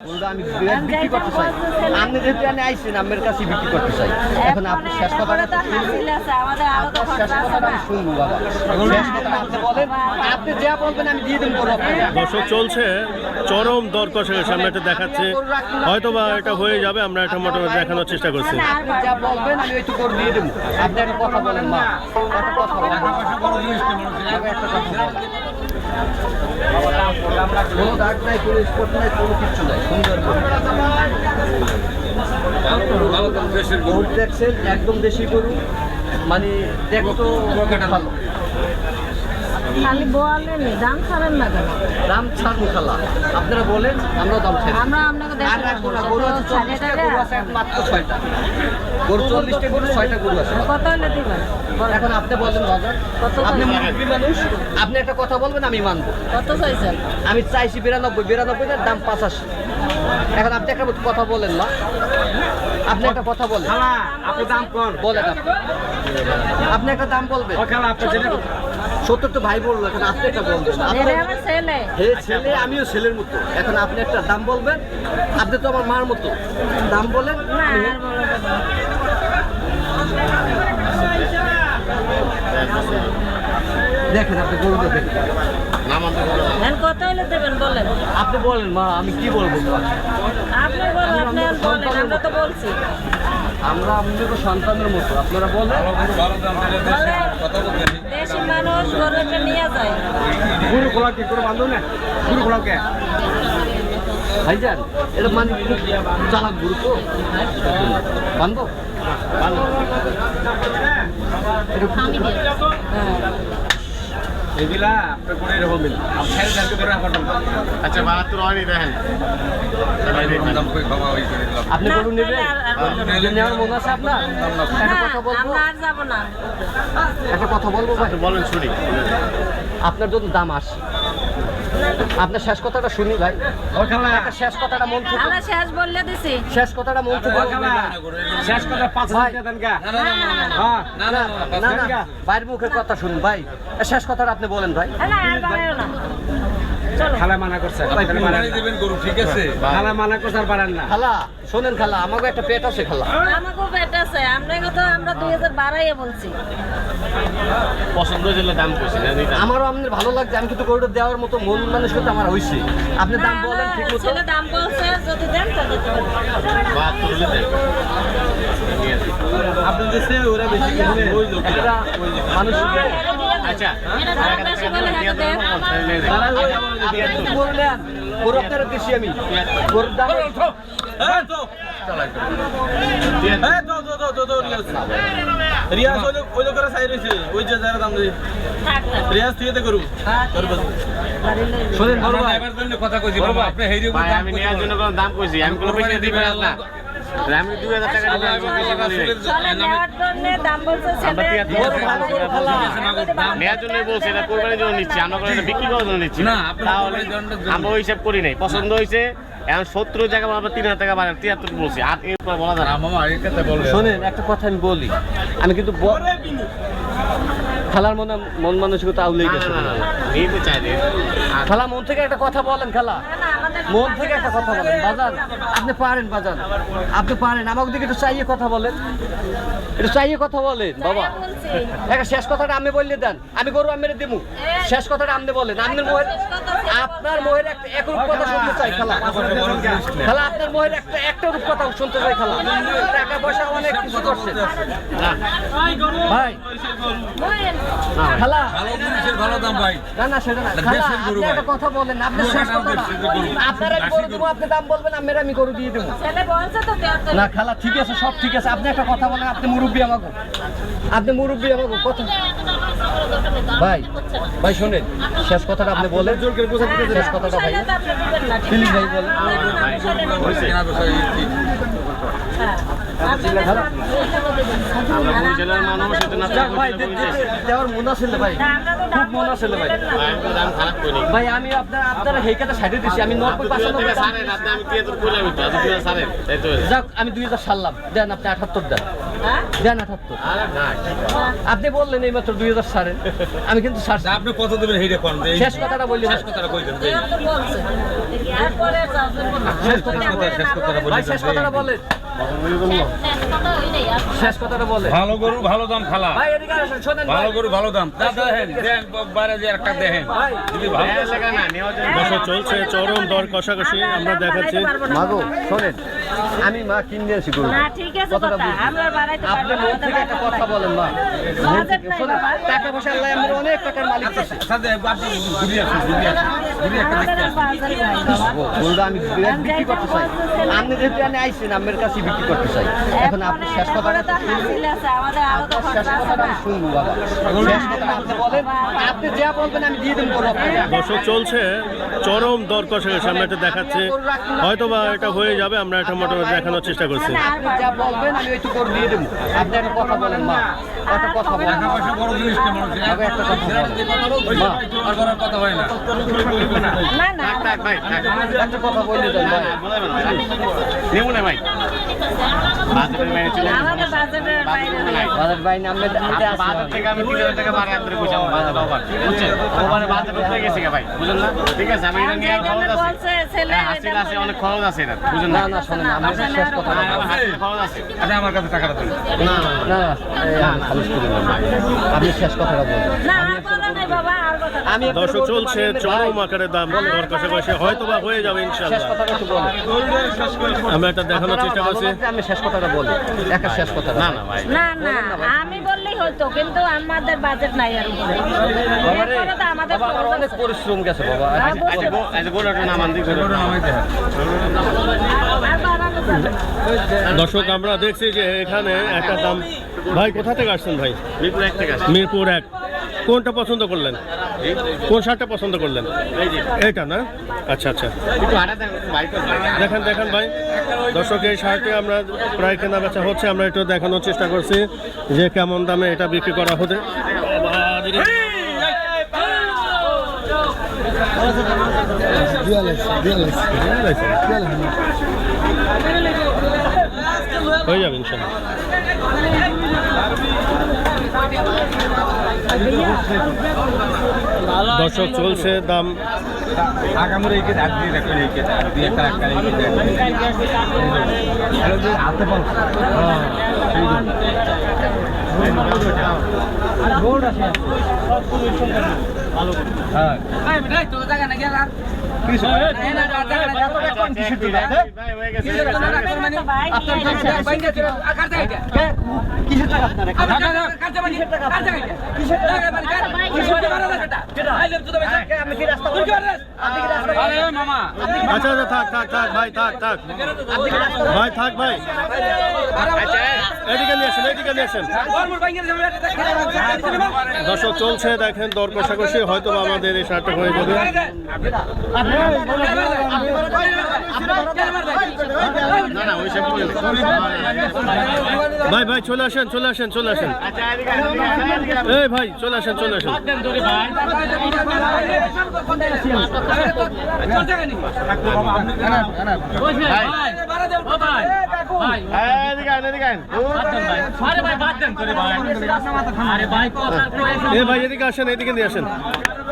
গরুটা আমি বিক্রি করতে চাই। আপনি যেহেতু এনে আইসেন আমার কাছে বিক্রি করতে চাই। এখন আপনি শেষ কথাটা তো হাসিল আছে আমাদের আরও তো শেষ কথাটা শুনব বাবা। শেষ কথাটা আপনি বলেন আপনি যা বলবেন আমি দিয়ে দেবো গরু দর্শক চলছে চরম দর এটা দেখাচ্ছি। হয়তো বা এটা হয়ে যাবে আমরা এটা মোটামুটি দেখানোর চেষ্টা করছি। আপনি যা বলবেন আমি ওইটু করে দিয়ে দেবো। আপনি একটা কথা বলেন মা। একটা কথা বলেন। একটা কথা বলেন। কোনো দাগ নাই কোনো স্পট নাই কোনো কিচ্ছু নাই সুন্দর গরু। গরু একদম দেশি গরু। মানে দেখতো ভালো। খালি বলেন দাম ছাড়েন না কেন? দাম ছাড়বো খালা। আপনারা বলেন আমরা দাম ছাড়ি। আমরা আপনাকে আর রাখব না, গরু আছে চল্লিশটা গরু আছে মাত্র ছয়টা। গরু চল্লিশটা গরু ছয়টা গরু আছে। কত হলে দিবেন? এখন আপনি বলেন বাজার। আপনি? মুরব্বী মানুষ আপনি একটা কথা বলবেন আমি মানবো। কত চাইছেন? আমি চাইছি বিরানব্বই বিরানব্বই না দাম পাঁচাশি। এখন আপনি একটা কথা বলেন না। আপনি একটা কথা বলেন। আপনি দাম কোন? বলেন আপনি। আপনি একটা দাম বলবেন। সত্তর তো ভাই বলল এখন আপনি একটা বলবেন ছেলে হে ছেলে আমিও ছেলের মতো এখন আপনি একটা দাম বলবেন আপনি তো আমার মার মতো দাম বলেন। দেখেন আপনি গরুটা দেখেন কত হলে দেবেন বলেন আপনি বলেন মা আমি কি বলব আপনি বলেন আপনি বলেন আমরা তো বলছি আমরা আপনাদের সন্তানের মতো আপনারা বলেন মানুষ গরুটা নিয়ে যায়। গরু খোলা কি করে বান্ধব না গরু খোলা কে ভাইজান এটা মানে খুব চালাক গরু তো। বান্ধব? এগুলা আপনি করে এরকম মিল? আপনি ছেড়ে করে রাখবেন আচ্ছা বাহাত্তর হয়নি দেখেন আপনি গরু নেবেন নেওয়ার মন আছে আপনার? একটা কথা বলব? আমরা আর যাব না। একটা কথা বলব বলেন শুনি। আপনার জন্য দাম আসে আপনার শেষ কথাটা শুনি ভাই। শেষ কথাটা মন থেকে শেষ বললে দিছি। শেষ কথাটা মন থেকে শেষ কথা পাঁচ হাজার দেন গা। না, না, না, না। হ্যাঁ। না না না বাইরের মুখের কথা শুনুন ভাই। শেষ কথাটা আপনি বলেন ভাই। না, না খালা মানা করছে আপনি মানেন না। দেবেন গরু ঠিক আছে? খালা মানা করছে আর পারেন না। খালা শোনেন খালা আমাকে একটা পেট আছে খালা। আমাকেও পেট আছে আমরা কথা আমরা দুই হাজার বাড়াইয়া বলছি। পছন্দ হয়েছিল দাম কইছি না নিতাম। আমারও আপনার ভালো লাগছে আমি কিন্তু গরুটা দেওয়ার মতো মন মানুষ কিন্তু আমার হয়েছে আপনি দাম বলেন ঠিক মতো। ছেলে দাম বলছে যদি দেন তো দিতে পারব। বাহাত্তর হলে দেন। ঠিক আছে। আপনি দেশে ওরা বেশি ওই লোক মানুষ আচ্ছা। হ্যাঁ তো আপনার রিয়াজ ওই ওই লোকেরা সাইড হয়েছে। ওই যে যারা দাম দিয়ে। রিয়াজ তুই এতে করু। যাও। শোনেন বড় ভাই। ড্রাইভার জন্য কথা কইছি বাবা আপনি হেরি ভাই আমি নেওয়ার জন্য কোনো দাম কইছি আমি কোনো পয়সা দিবেন না। আমি টাকা দাম বলছে জন্য বলছি এটা কোরবানির জন্য নিচ্ছি আমরা বিক্রি করার জন্য নিচ্ছি। না, আমরা হিসাব করি নাই। পছন্দ হয়েছে এখন সত্তর জায়গা আমরা তিন হাজার টাকা বাড়ান তিয়াত্তর বলছি। আর এরপর বলা যায় শোনেন একটা কথা আমি বলি। আমি কিন্তু খালার মনে মন মানসিকতা আউলেই গেছে। চাই খালা মন থেকে একটা কথা বলেন খালা। না, না, আমাদের মন থেকে একটা কথা বলেন। বাজান আপনি পারেন বাজান। আপনি পারেন। আমাকে দিকে একটু চাইয়ে কথা বলেন। একটু চাইয়ে কথা বলেন বাবা। একটা শেষ কথাটা আমি বললে দেন। আমি গরু আমি দেবো শেষ কথাটা আপনি বলেন। আপনার মোহের আপনার মোহের একটা একরূপ কথা শুনতে চাই খালা। খালা আপনার মোহের একটা একটা রূপ কথা শুনতে চাই খালা। টাকা পয়সা অনেক কিছু করছে। ভাই। খালা। ভালো দাম ভাই। না না সেটা না। একটা কথা বলেন আপনি কথাটা গরু। আপনার আমি আপনি দাম বলবেন আমি আমি গরু দিয়ে দেবো। না খালা ঠিক আছে সব ঠিক আছে। আপনি একটা কথা বলেন আপনি মুরব্বী আমাকে। আপনি মুরব্বী আমাকে কথা। ভাই ভাই শোনেন শেষ কথাটা আপনি বলেন। শেষ কথাটা ভাই। প্লিজ ভাই বলেন। আমি দুই হাজার সারলাম দেন আপনি আঠাত্তর দেন? দেন আঠাত্তর আপনি বললেন এই মাত্র দুই হাজার ছাড়েন আমি কিন্তু আপনি কত দেবেন শেষ কথাটা বললি শেষ কথাটা কই শেষ কথাটা বলেন। শেষ কথাটা বলে। ভালো গরু ভালো দাম খালা। ভাই এদিকে আসেন শোনেন ভালো গরু ভালো দাম। তা দেখেন দেন বাইরে যে একটা দেখেন। যদি ভালো চলছে চরম দর কষাকষি আমরা দেখাচ্ছি। মাগো শোনেন। আমি মা কিনে আছি গরু না, ঠিক আছে কথা। আমরা বাড়াইতে আপনি পারব না, মন থেকে একটা কথা বলেন মা। টাকা পয়সা আল্লাহ আমরা অনেক টাকার মালিক করছি সাথে আপনি ঘুরি আছেন ঘুরি আছেন ঘুরি একটা। আমি বিক্রি করতে চাই। আপনি যেহেতু আইসেন আমার কাছে বিক্রি করতে চাই। এখন আপনি শেষ আছে, আপনার শেষ কথাটা আমি শুনব বাবা। শেষ আপনি বলেন আপনি যা বলবেন আমি দিয়ে দেবো দর্শক চলছে চরম দর কষাকষি আমরা এটা দেখাচ্ছি হয়তো বা এটা হয়ে যাবে আমরা এটা মোটামুটি দেখানোর চেষ্টা করছি। না, যা বলবেন আমি ওইটুকু করে দিয়ে দেবো। আপনি একটা কথা বলেন মা। একটা কথা বলেন। টাকা পয়সা বড় জিনিস না মানুষের। তবে একটা কথা বলেন। মা। আর করার কথা হয় না। না, না, একটা কথা বলে দেন ভাই বাজেটের বাইরে নেই। বাজার ভাই বাজার থেকে আমি তিন হাজার টাকা বাড়ি আপনাদের বুঝাবো বাজার ওভার বুঝছেন? ওভারে বাজার উঠে গেছে ভাই বুঝলেন না? ঠিক আছে আমি এটা নিয়ে খরচ আছে। হাসিল আছে অনেক খরচ আছে এটা বুঝলেন না? না শোনেন আমি শেষ কথা আমার খরচ আছে। আচ্ছা আমার কাছে টাকাটা দেন। না না না আপনি শেষ কথাটা বলুন। দর্শক চলছে চরম ভাই। আকারে দাম দর কষাকষি হয়তো বা হয়ে যাবে ইনশাল্লাহ। কথাটা একটু দেখানোর চেষ্টা করছি। আমি শেষ কথাটা বলি। একা শেষ কথাটা না না ভাই। না না আমি বললেই হয়তো কিন্তু আমাদের বাজেট নাই আর আমাদের অনেক পরিশ্রম গেছে বাবা। হ্যাঁ, বাড়ানো যাবে না। দর্শক আমরা দেখছি যে এখানে একটা দাম ভাই কোথা থেকে আসছেন ভাই? মিরপুর এক থেকে মিরপুর এক। কোনটা পছন্দ করলেন? কোন শার্টটা পছন্দ করলেন? এইটা না? আচ্ছা আচ্ছা। দেখেন দেখেন ভাই। দর্শক, এই শার্টে আমরা প্রায় কেনা বেচা হচ্ছে। আমরা একটু দেখানোর চেষ্টা করছি যে কেমন দামে এটা বিক্রি করা হতে হয়ে যাবে, ইনশাল্লাহ। দর্শক চলছে দাম। আগামরে একে ভাই, আচ্ছা আচ্ছা থাক থাক থাক ভাই থাক থাক ভাই থাক ভাই এদিকে নিয়ে আসেন এদিকে নিয়ে আসেন দর্শক চলছে দেখেন দর কষাকষি হয়তো আমাদের এই শার্টটা হয়ে যাবে ভাই ভাই চলে আসেন চলে আসেন চলে আসেন। এই ভাই চলে আসেন চলে আসেন। এদিকে আসেন এদিকে নিয়ে আসেন।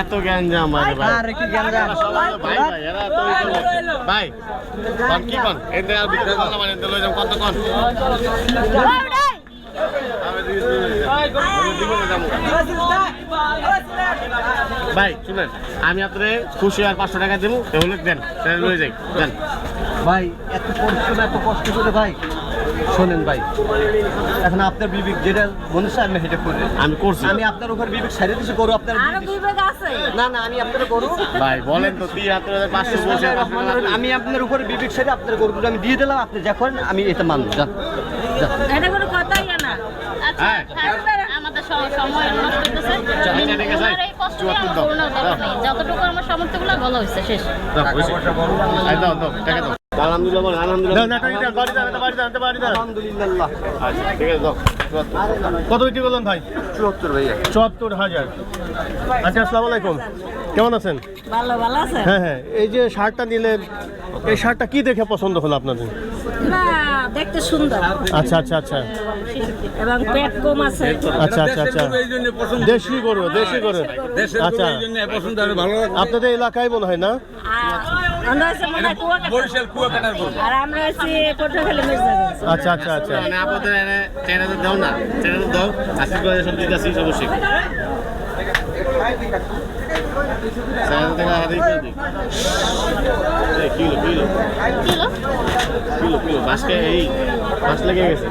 এত গ্যাঞ্জাম ভাই ভাই। আরে কি ভাই ভাই এরা তো ভাই কোন কি কোন? এতে আর মানে এতে লইলাম কত কোন? ভাই শুনেন আমি আপনারে খুশি আর পাঁচশো টাকা দেবো। তাহলে দেন তাহলে লয়ে যাই। দেন। ভাই এত পরিশ্রম এত কষ্ট করে ভাই। শোনেন ভাই এখন আপনার বিবেক যেটা মনে হয় আমি সেটা করে আমি করছি। আমি আপনার উপর বিবেক ছাড়িয়ে দিচ্ছি গরু আপনার না না আমি আপনার ভাই বলেন তো পাঁচশো বলছে আমি আপনার উপরে বিবেক ছেড়ে আপনার গরুগুলো আমি দিয়ে দিলাম আপনি যা করেন আমি এটা মানব যান। এটা কোনো কথাই না। আচ্ছা আমাদের সময় নষ্ট যতটুকু আমার সামর্থ্যগুলো বলা হয়েছে শেষ। আই দাও দাও টাকা দাও। আলহামদুলিল্লাহ আলহামদুলিল্লাহ। দাও না টাকা দাও বাড়ি দাও এটা বাড়ি দাও এটা বাড়ি দাও আলহামদুলিল্লাহ। আচ্ছা ঠিক আছে কত বিক্রি করলেন ভাই? চুয়াত্তর ভাইয়া। চুয়াত্তর হাজার। আচ্ছা আসসালামু আলাইকুম। কেমন আছেন? ভালো ভালো আছে হ্যাঁ হ্যাঁ এই যে শার্টটা নিলেন এই শার্টটা কি দেখে পছন্দ হলো আপনাদের? না দেখতে সুন্দর। আচ্ছা আচ্ছা আচ্ছা। এবং পেট কম আছে। আচ্ছা আচ্ছা আচ্ছা। দেশি গরু দেশি গরু। আচ্ছা। আপনাদের এলাকায় মনে হয় না? আমরা হচ্ছে মনে। বরিশাল কুয়াকাটার আর আমরা হচ্ছে পটুয়াখালী মির্জাগঞ্জ আচ্ছা আচ্ছা আচ্ছা। আপনাদের চ্যানেল দাও না। চ্যানেল দাও আশীর্বাদ করে সব দিতেছি অবশ্যই চ্যানেল থেকে হারিয়ে এই kilo kilo kilo kilo kilo এই মাছ লেগে গেছে।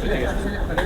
ঠিক আছে।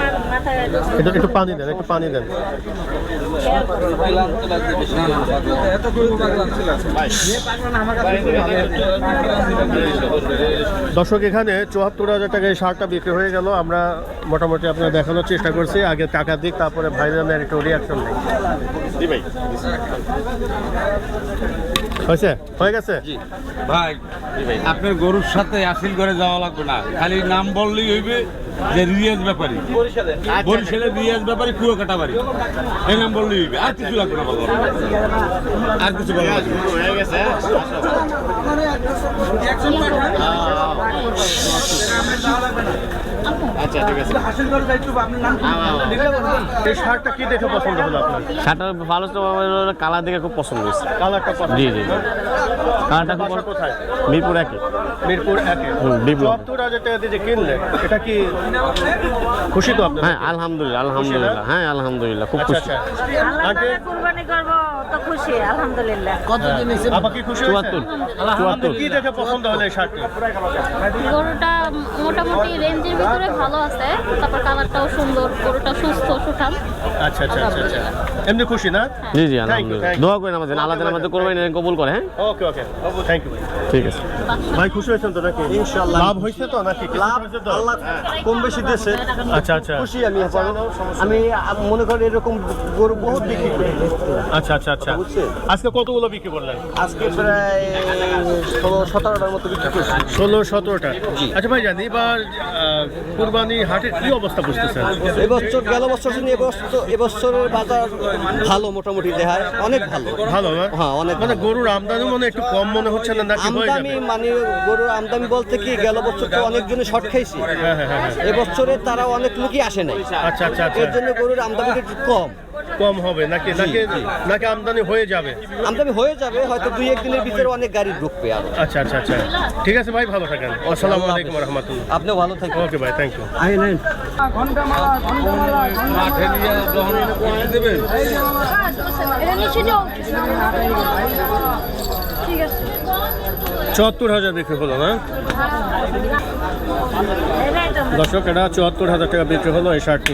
না একটু পানি দেন, একটু পানি দেন। দর্শক, এখানে চুয়াত্তর হাজার টাকায় শার্টটা বিক্রি হয়ে গেল। আমরা মোটামুটি আপনার দেখানোর চেষ্টা করছি। আগে টাকা দিক, তারপরে ভাইজানের একটু রিয়াকশন নেই। ভাই। হয়েছে? হয়ে গেছে? ভাই আপনার গরুর সাথে আসিল করে যাওয়া লাগবে না। খালি নাম বললেই হইবে যে রিয়াজ ব্যাপারী। বরিশালে রিয়াজ ব্যাপারী পুরো কাটা বাড়ি। এই নাম বললেই হইবে। আর কিছু লাগবে না বলব আর কিছু বলা লাগবে না। হয়ে গেছে হ্যাঁ? আচ্ছা ঠিক আছে। এই শার্টটা কি দেখে পছন্দ হলো আপনার? শার্টটার ভালো কালার দেখে খুব পছন্দ হয়েছে। কালারটা পছন্দ জি জি কালারটা খুব কোথায়? মিরপুর একে। মিরপুর একে। হুম, হাজার টাকা দিয়ে যে এটা কি খুশি তো আপনার হ্যাঁ আলহামদুলিল্লাহ আলহামদুলিল্লাহ। হ্যাঁ আলহামদুলিল্লাহ খুব আচ্ছা খুশি। আচ্ছা। আল্লাহ কুরবানি করব তো খুশি আলহামদুলিল্লাহ। আপা কি খুশি চুয়াত্তর। হয়েছে চুয়াত্তর। কি দেখে পছন্দ হলো এই শার্টটি? গরুটা মোটামুটি রেঞ্জের ভিতরে ভালো আছে তারপর কালারটাও সুন্দর গরুটা সুস্থ সুঠাম। আচ্ছা আচ্ছা আচ্ছা আচ্ছা। এমনি খুশি না? জি জি আলহামদুলিল্লাহ। দোয়া করেন আমাদের আল্লাহ যেন আমাদের কোরবানি কবুল করে হ্যাঁ? ওকে ওকে থ্যাংক ইউ ঠিক আছে। ভাই খুশি হয়েছেন তো নাকি? ইনশাআল্লাহ। লাভ হয়েছে তো নাকি? লাভ আল্লাহ কম বেশি দেশে আচ্ছা আচ্ছা। খুশি আমি আমি মনে করি এরকম গরু বহুত বিক্রি করি। আচ্ছা আচ্ছা আচ্ছা। আজকে কতগুলো বিক্রি করলেন? আজকে প্রায় ষোলো সতেরোটার মতো বিক্রি করছি ষোলো সতেরোটা? আচ্ছা ভাই জানি এবার কুরবানি হাটের কি অবস্থা বুঝতেছেন? এবছর গেল বছর এবছর এবছরের বাজার ভালো মোটামুটি দেখায়। অনেক ভালো। ভালো হ্যাঁ, অনেক মানে গরুর আমদানি মনে একটু কম মনে হচ্ছে না নাকি আমদানি মানে গরুর আমদানি বলতে কি গেল বছর তো অনেকজনে শর্ট খাইছি। হ্যাঁ হ্যাঁ হ্যাঁ হ্যাঁ। এবছরে তারা অনেক লোকই আসে নাই। আচ্ছা আচ্ছা আচ্ছা। এর জন্য গরুর আমদানি একটু কম। কম হবে নাকি নাকি নাকি আমদানি হয়ে যাবে? আমদানি হয়ে যাবে হয়তো দুই একদিনের ভিতরে অনেক গাড়ি ঢুকবে আর। আচ্ছা আচ্ছা আচ্ছা। ঠিক আছে ভাই ভালো থাকেন। আসসালামু আলাইকুম রহমতুল্লাহ। আপনিও ভালো থাকেন। ওকে ভাই থ্যাংক ইউ মাঠে নিয়ে যখন দেবেন। চুয়াত্তর হাজার বিক্রি হলো না? দর্শক এটা চুয়াত্তর হাজার টাকা বিক্রি হলো এই শার্টটি।